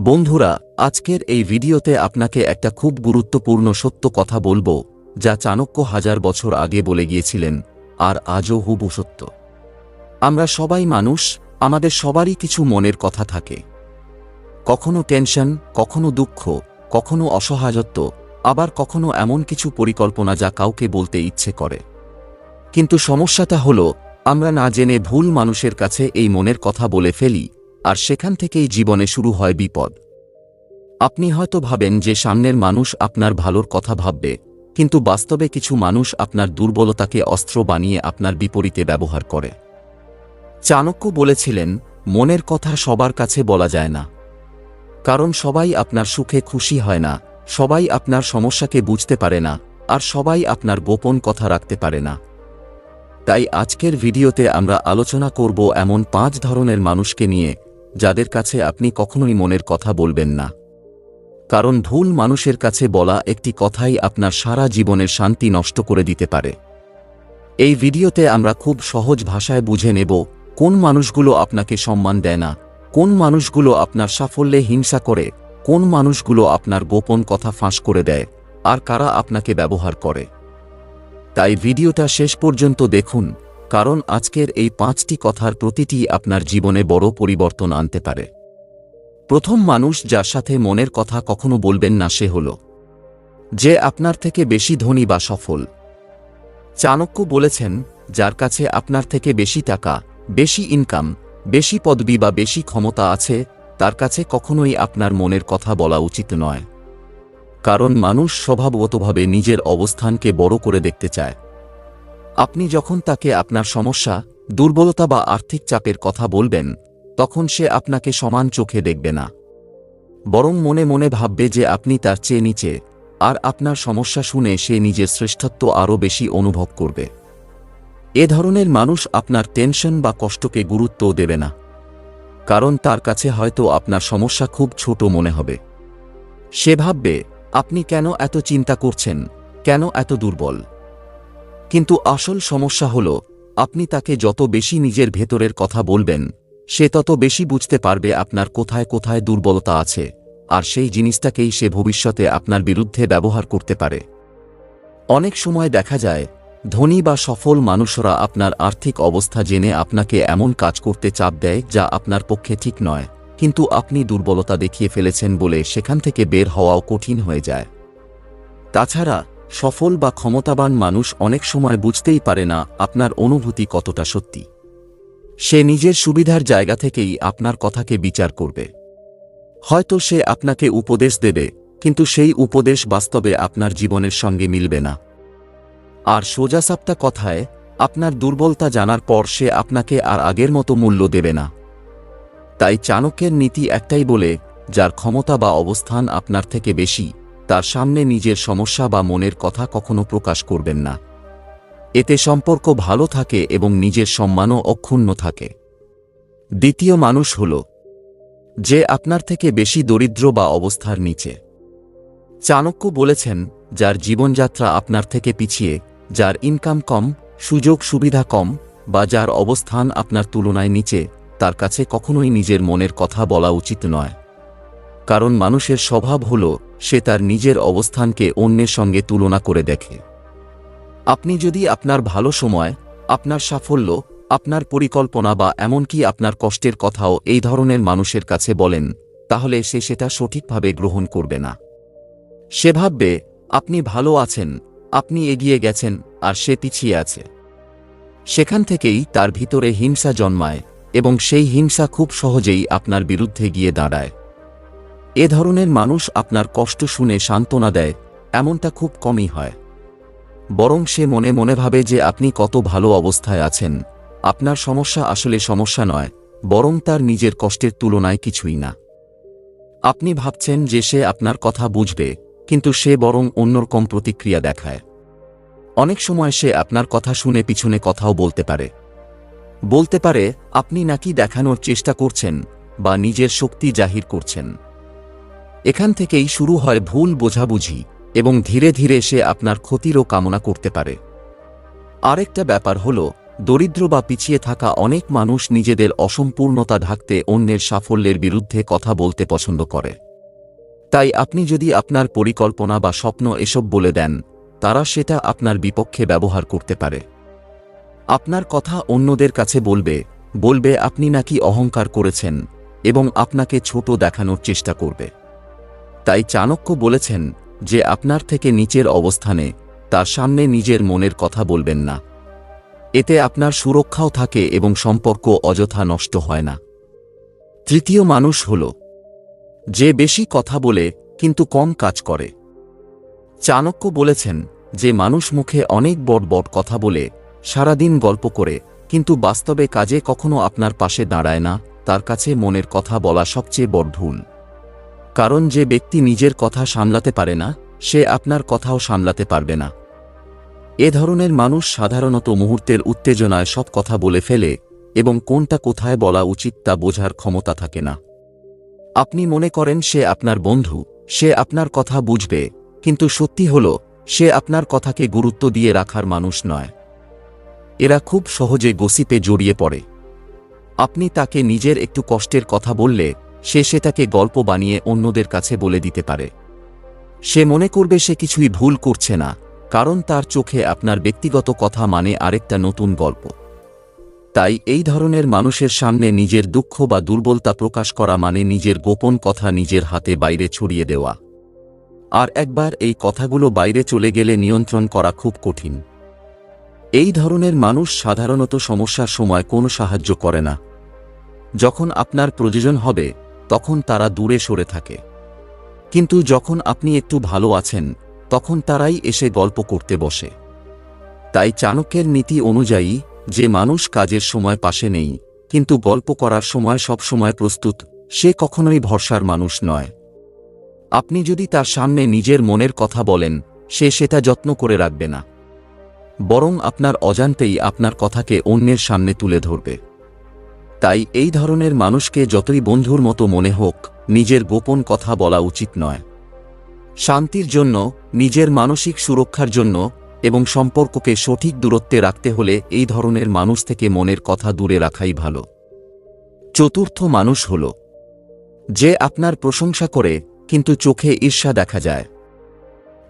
বন্ধুরা, আজকের এই ভিডিওতে আপনাকে একটা খুব গুরুত্বপূর্ণ সত্য কথা বলব, যা চাণক্য হাজার বছর আগে বলে গিয়েছিলেন, আর আজও হুবু সত্য। আমরা সবাই মানুষ, আমাদের সবারই কিছু মনের কথা থাকে। কখনো টেনশন, কখনো দুঃখ, কখনো অসহায়ত্ব, আবার কখনো এমন কিছু পরিকল্পনা যা কাউকে বলতে ইচ্ছে করে। কিন্তু সমস্যাটা হলো, আমরা না জেনে ভুল মানুষের কাছে এই মনের কথা বলে ফেলি আর সেখান থেকেই জীবনে শুরু হয় বিপদ। আপনি হয়তো ভাবেন যে সামনের মানুষ আপনার ভালোর কথা ভাববে, কিন্তু বাস্তবে কিছু মানুষ আপনার দুর্বলতাকে অস্ত্র বানিয়ে আপনার বিপরীতে ব্যবহার করে। চাণক্য বলেছিলেন, মনের কথা সবার কাছে বলা যায় না। কারণ সবাই আপনার সুখে খুশি হয় না, সবাই আপনার সমস্যাকে বুঝতে পারে না, আর সবাই আপনার গোপন কথা রাখতে পারে না। তাই আজকের ভিডিওতে আমরা আলোচনা করব এমন পাঁচ ধরনের মানুষকে নিয়ে যাদের কাছে আপনি কখনোই মনের কথা বলবেন না। কারণ ভুল মানুষের কাছে বলা একটি কথাই আপনার সারা জীবনের শান্তি নষ্ট করে দিতে পারে। এই ভিডিওতে আমরা খুব সহজ ভাষায় বুঝে নেব, কোন মানুষগুলো আপনাকে সম্মান দেয় না, কোন মানুষগুলো আপনার সাফল্যে হিংসা করে, কোন মানুষগুলো আপনার গোপন কথা ফাঁস করে দেয়, আর কারা আপনাকে ব্যবহার করে। তাই ভিডিওটা শেষ পর্যন্ত দেখুন কারণ আজকের এই পাঁচটি কথার প্রতিটি আপনার জীবনে বড় পরিবর্তন আনতে পারে। প্রথম মানুষ যার সাথে মনের কথা কখনো বলবেন না সে হল। যে আপনার থেকে বেশি ধনী বা সফল। চাণক্য বলেছেন, যার কাছে আপনার থেকে বেশি টাকা, বেশি ইনকাম বেশি পদবি বা বেশি ক্ষমতা আছে, তার কাছে কখনোই আপনার মনের কথা বলা উচিত নয়। কারণ মানুষ স্বভাবগতভাবে নিজের অবস্থানকে বড় করে দেখতে চায়। আপনি যখন তাকে আপনার সমস্যা, দুর্বলতা বা আর্থিক চাপের কথা বলবেন, তখন সে আপনাকে সমান চোখে দেখবে না। বরং মনে মনে ভাববে যে আপনি তার চেয়ে নিচে, আর আপনার সমস্যা শুনে সে নিজের শ্রেষ্ঠত্ব আরও বেশি অনুভব করবে। এ ধরনের মানুষ আপনার টেনশন বা কষ্টকে গুরুত্বও দেবে না। কারণ তার কাছে হয়তো আপনার সমস্যা খুব ছোট মনে হবে। সে ভাববে, আপনি কেন এত চিন্তা করছেন? কেন এত দুর্বল? কিন্তু আসল সমস্যা হল, আপনি তাকে যত বেশি নিজের ভেতরের কথা বলবেন, সে তত বেশি বুঝতে পারবে আপনার কোথায় কোথায় দুর্বলতা আছে, আর সেই জিনিসটাকেই সে ভবিষ্যতে আপনার বিরুদ্ধে ব্যবহার করতে পারে। অনেক সময় দেখা যায়, ধনী বা সফল মানুষরা আপনার আর্থিক অবস্থা জেনে আপনাকে এমন কাজ করতে চাপ দেয় যা আপনার পক্ষে ঠিক নয়, কিন্তু আপনি দুর্বলতা দেখিয়ে ফেলেছেন বলে সেখান থেকে বের হওয়াও কঠিন হয়ে যায়। তাছাড়া সফল বা ক্ষমতাবান মানুষ অনেক সময় বুঝতেই পারে না আপনার অনুভূতি কতটা সত্যি। সে নিজের সুবিধার জায়গা থেকেই আপনার কথাকে বিচার করবে। হয়তো সে আপনাকে উপদেশ দেবে, কিন্তু সেই উপদেশ বাস্তবে আপনার জীবনের সঙ্গে মিলবে না। আর সোজাসাপ্তা কথায়, আপনার দুর্বলতা জানার পর সে আপনাকে আর আগের মতো মূল্য দেবে না। তাই চাণক্যের নীতি একটাই বলে, যার ক্ষমতা বা অবস্থান আপনার থেকে বেশি তার সামনে নিজের সমস্যা বা মনের কথা কখনো প্রকাশ করবেন না। এতে সম্পর্ক ভালো থাকে এবং নিজের সম্মানও অক্ষুণ্ণ থাকে। দ্বিতীয় মানুষ হল, যে আপনার থেকে বেশি দরিদ্র বা অবস্থার নিচে। চাণক্য বলেছেন, যার জীবনযাত্রা আপনার থেকে পিছিয়ে, যার ইনকাম কম, সুযোগ সুবিধা কম, বা যার অবস্থান আপনার তুলনায় নিচে, তার কাছে কখনোই নিজের মনের কথা বলা উচিত নয়। কারণ মানুষের স্বভাব হল, সে তার নিজের অবস্থানকে অন্যের সঙ্গে তুলনা করে দেখে। আপনি যদি আপনার ভালো সময়, আপনার সাফল্য, আপনার পরিকল্পনা বা এমনকি আপনার কষ্টের কথাও এই ধরনের মানুষের কাছে বলেন, তাহলে সে সেটা সঠিকভাবে গ্রহণ করবে না। সে ভাববে, আপনি ভালো আছেন, আপনি এগিয়ে গেছেন, আর সে পিছিয়ে আছে। সেখান থেকেই তার ভিতরে হিংসা জন্মায় এবং সেই হিংসা খুব সহজেই আপনার বিরুদ্ধে গিয়ে দাঁড়ায়। এ ধরনের মানুষ আপনার কষ্ট শুনে সান্ত্বনা দেয়, এমনটা খুব কমই হয়। বরং সে মনে মনে ভাবে যে আপনি কত ভালো অবস্থায় আছেন। আপনার সমস্যা আসলে সমস্যা নয়, বরং তার নিজের কষ্টের তুলনায় কিছুই না। আপনি ভাবছেন যে সে আপনার কথা বুঝবে, কিন্তু সে বরং অন্যরকম প্রতিক্রিয়া দেখায়। অনেক সময় সে আপনার কথা শুনে পিছনে কথাও বলতে পারে। বলতে পারে, আপনি নাকি দেখানোর চেষ্টা করছেন, বা নিজের শক্তি জাহির করছেন। এখান থেকেই শুরু হয় ভুল বোঝাবুঝি এবং ধীরে ধীরে সে আপনার ক্ষতিরও কামনা করতে পারে। আরেকটা ব্যাপার হল, দরিদ্র বা পিছিয়ে থাকা অনেক মানুষ নিজেদের অসম্পূর্ণতা ঢাকতে অন্যের সাফল্যের বিরুদ্ধে কথা বলতে পছন্দ করে। তাই আপনি যদি আপনার পরিকল্পনা বা স্বপ্ন এসব বলে দেন, তারা সেটা আপনার বিপক্ষে ব্যবহার করতে পারে। আপনার কথা অন্যদের কাছে বলবে বলবে আপনি নাকি অহংকার করেছেন এবং আপনাকে ছোট দেখানোর চেষ্টা করবে। তাই চাণক্য বলেছেন যে আপনার থেকে নিচের অবস্থানে তার সামনে নিজের মনের কথা বলবেন না। এতে আপনার সুরক্ষাও থাকে এবং সম্পর্ক অযথা নষ্ট হয় না। তৃতীয় মানুষ হল, যে বেশি কথা বলে কিন্তু কম কাজ করে। চাণক্য বলেছেন যে মানুষ মুখে অনেক বড় বড় কথা বলে, সারাদিন গল্প করে, কিন্তু বাস্তবে কাজে কখনো আপনার পাশে দাঁড়ায় না, তার কাছে মনের কথা বলা সবচেয়ে বড় ভুল। কারণ যে ব্যক্তি নিজের কথা সামলাতে পারে না, সে আপনার কথাও সামলাতে পারবে না। এ ধরনের মানুষ সাধারণত মুহূর্তের উত্তেজনায় সব কথা বলে ফেলে এবং কোনটা কোথায় বলা উচিত তা বোঝার ক্ষমতা থাকে না। আপনি মনে করেন সে আপনার বন্ধু, সে আপনার কথা বুঝবে, কিন্তু সত্যি হল, সে আপনার কথাকে গুরুত্ব দিয়ে রাখার মানুষ নয়। এরা খুব সহজে গসিপে জড়িয়ে পড়ে। আপনি তাকে নিজের একটু কষ্টের কথা বললে সে সেটাকে গল্প বানিয়ে অন্যদের কাছে বলে দিতে পারে। সে মনে করবে সে কিছুই ভুল করছে না, কারণ তার চোখে আপনার ব্যক্তিগত কথা মানে আরেকটা নতুন গল্প। তাই এই ধরনের মানুষের সামনে নিজের দুঃখ বা দুর্বলতা প্রকাশ করা মানে নিজের গোপন কথা নিজের হাতে বাইরে ছড়িয়ে দেওয়া। আর একবার এই কথাগুলো বাইরে চলে গেলে নিয়ন্ত্রণ করা খুব কঠিন। এই ধরনের মানুষ সাধারণত সমস্যার সময় কোনো সাহায্য করে না। যখন আপনার প্রয়োজন হবে তখন তারা দূরে সরে থাকে। কিন্তু যখন আপনি একটু ভালো আছেন, তখন তারাই এসে গল্প করতে বসে। তাই চাণক্যের নীতি অনুযায়ী, যে মানুষ কাজের সময় পাশে নেই, কিন্তু গল্প করার সময় সব সময় প্রস্তুত, সে কখনোই ভরসার মানুষ নয়। আপনি যদি তার সামনে নিজের মনের কথা বলেন, সে সেটা যত্ন করে রাখবে না। বরং আপনার অজান্তেই আপনার কথাকে অন্যের সামনে তুলে ধরবে। তাই এই ধরনের মানুষকে যতই বন্ধুর মতো মনে হোক, নিজের গোপন কথা বলা উচিত নয়। শান্তির জন্য, নিজের মানসিক সুরক্ষার জন্য এবং সম্পর্ককে সঠিক দূরত্বে রাখতে হলে এই ধরনের মানুষ থেকে মনের কথা দূরে রাখাই ভালো। চতুর্থ মানুষ হল, যে আপনার প্রশংসা করে, কিন্তু চোখে ঈর্ষা দেখা যায়।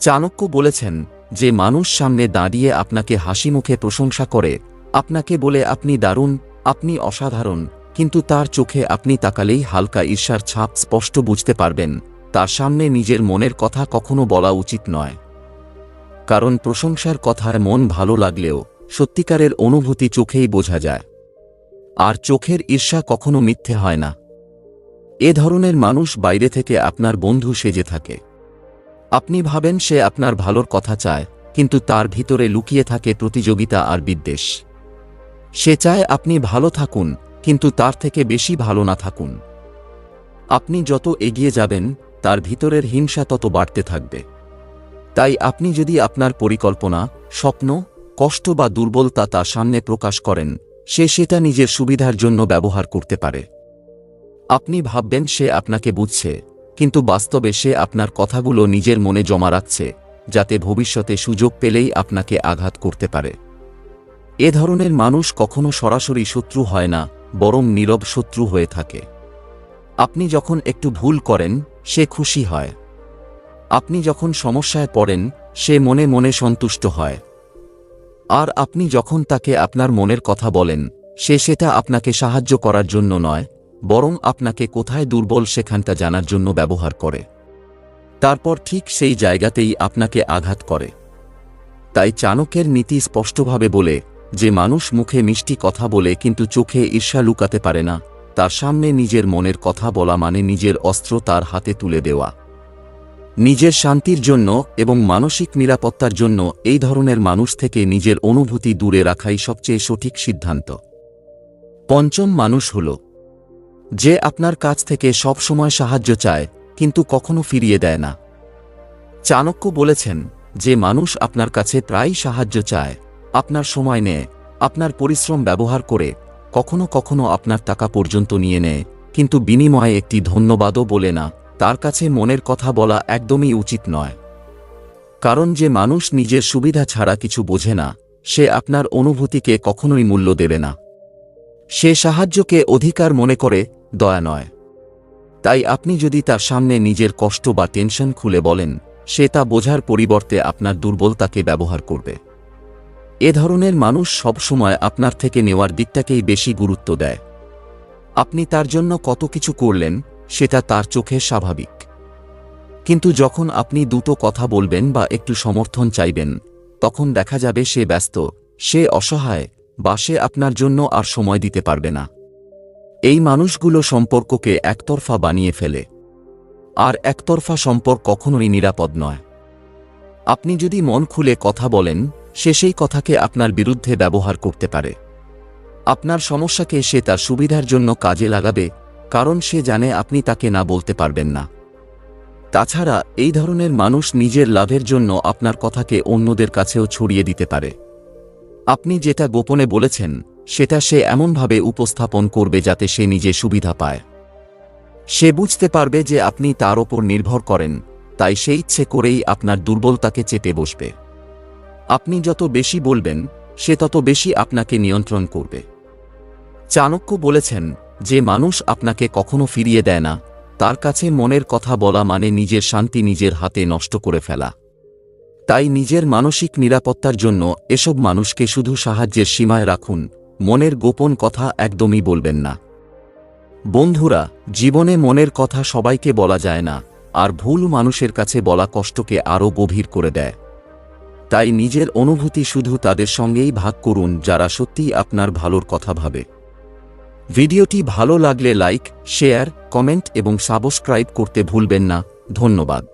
চাণক্য বলেছেন যে, মানুষ সামনে দাঁড়িয়ে আপনাকে হাসি মুখে প্রশংসা করে, আপনাকে বলে আপনি দারুণ আপনি অসাধারণ, কিন্তু তার চোখে আপনি তাকালেই হালকা ঈর্ষার ছাপ স্পষ্ট বুঝতে পারবেন, তার সামনে নিজের মনের কথা কখনো বলা উচিত নয়। কারণ প্রশংসার কথায় মন ভালো লাগলেও সত্যিকারের অনুভূতি চোখেই বোঝা যায়। আর চোখের ঈর্ষা কখনো মিথ্যে হয় না। এ ধরনের মানুষ বাইরে থেকে আপনার বন্ধু সেজে থাকে। আপনি ভাবেন সে আপনার ভালোর কথা চায়, কিন্তু তার ভিতরে লুকিয়ে থাকে প্রতিযোগিতা আর বিদ্বেষ। সে চায় আপনি ভালো থাকুন, কিন্তু তার থেকে বেশি ভালো না থাকুন। আপনি যত এগিয়ে যাবেন, তার ভিতরের হিংসা তত বাড়তে থাকবে। তাই আপনি যদি আপনার পরিকল্পনা, স্বপ্ন, কষ্ট বা দুর্বলতা তার সামনে প্রকাশ করেন, সে সেটা নিজের সুবিধার জন্য ব্যবহার করতে পারে। আপনি ভাববেন সে আপনাকে বুঝছে, কিন্তু বাস্তবে সে আপনার কথাগুলো নিজের মনে জমা রাখছে, যাতে ভবিষ্যতে সুযোগ পেলেই আপনাকে আঘাত করতে পারে। এ ধরনের মানুষ কখনো সরাসরি শত্রু হয় না, বরং নীরব শত্রু হয়ে থাকে। আপনি যখন একটু ভুল করেন, সে খুশি হয়। আপনি যখন সমস্যায় পড়েন, সে মনে মনে সন্তুষ্ট হয়। আর আপনি যখন তাকে আপনার মনের কথা বলেন, সে সেটা আপনাকে সাহায্য করার জন্য নয়, বরং আপনাকে কোথায় দুর্বল সেখানটা জানার জন্য ব্যবহার করে। তারপর ঠিক সেই জায়গাতেই আপনাকে আঘাত করে। তাই চাণকের নীতি স্পষ্টভাবে বলে যে মানুষ মুখে মিষ্টি কথা বলে কিন্তু চোখে ঈর্ষা লুকাতে পারে না, তার সামনে নিজের মনের কথা বলা মানে নিজের অস্ত্র তার হাতে তুলে দেওয়া। নিজের শান্তির জন্য এবং মানসিক নিরাপত্তার জন্য এই ধরনের মানুষ থেকে নিজের অনুভূতি দূরে রাখাই সবচেয়ে সঠিক সিদ্ধান্ত। পঞ্চম মানুষ হল, যে আপনার কাছ থেকে সব সময় সাহায্য চায়, কিন্তু কখনো ফিরিয়ে দেয় না। চাণক্য বলেছেন, যে মানুষ আপনার কাছে প্রায় সাহায্য চায় আপনার সময় নেয়, আপনার পরিশ্রম ব্যবহার করে, কখনো কখনো আপনার টাকা পর্যন্ত নিয়ে নেয়, কিন্তু বিনিময়ে একটি ধন্যবাদও বলে না, তার কাছে মনের কথা বলা একদমই উচিত নয়। কারণ যে মানুষ নিজের সুবিধা ছাড়া কিছু বোঝে না, সে আপনার অনুভূতিকে কখনোই মূল্য দেবে না। সে সাহায্যকে অধিকার মনে করে, দয়া নয়। তাই আপনি যদি তার সামনে নিজের কষ্ট বা টেনশন খুলে বলেন, সে তা বোঝার পরিবর্তে আপনার দুর্বলতাকে ব্যবহার করবে। এ ধরনের মানুষ সবসময় আপনার থেকে নেওয়ার দিকটাকেই বেশি গুরুত্ব দেয়। আপনি তার জন্য কত কিছু করলেন, সেটা তার চোখে স্বাভাবিক। কিন্তু যখন আপনি দুটো কথা বলবেন বা একটু সমর্থন চাইবেন, তখন দেখা যাবে সে ব্যস্ত, সে অসহায়, বা সে আপনার জন্য আর সময় দিতে পারবে না। এই মানুষগুলো সম্পর্ককে একতরফা বানিয়ে ফেলে। আর একতরফা সম্পর্ক কখনোই নিরাপদ নয়। আপনি যদি মন খুলে কথা বলেন সে সেই কথাকে আপনার বিরুদ্ধে ব্যবহার করতে পারে। আপনার সমস্যাকে সে তার সুবিধার জন্য কাজে লাগাবে, কারণ সে জানে আপনি তাকে না বলতে পারবেন না। তাছাড়া, এই ধরনের মানুষ নিজের লাভের জন্য আপনার কথাকে অন্যদের কাছেও ছড়িয়ে দিতে পারে। আপনি যেটা গোপনে বলেছেন, সেটা সে এমনভাবে উপস্থাপন করবে যাতে সে নিজে সুবিধা পায়। সে বুঝতে পারবে যে আপনি তার ওপর নির্ভর করেন, তাই সে ইচ্ছে করেই আপনার দুর্বলতাকে চেপে বসবে। আপনি যত বেশি বলবেন, সে তত বেশি আপনাকে নিয়ন্ত্রণ করবে। চাণক্য বলেছেন যে মানুষ আপনাকে কখনো ফিরিয়ে দেয় না, তার কাছে মনের কথা বলা মানে নিজের শান্তি নিজের হাতে নষ্ট করে ফেলা। তাই নিজের মানসিক নিরাপত্তার জন্য এসব মানুষকে শুধু সাহায্যের সীমায় রাখুন, মনের গোপন কথা একদমই বলবেন না। বন্ধুরা, জীবনে মনের কথা সবাইকে বলা যায় না, আর ভুল মানুষের কাছে বলা কষ্টকে আরও গভীর করে দেয়। তাই নিজের অনুভূতি শুধু তাদের সঙ্গেই ভাগ করুন যারা সত্যিই আপনার ভালোর কথা ভাবে। ভিডিওটি ভালো লাগলে লাইক, শেয়ার, কমেন্ট এবং সাবস্ক্রাইব করতে ভুলবেন না। ধন্যবাদ।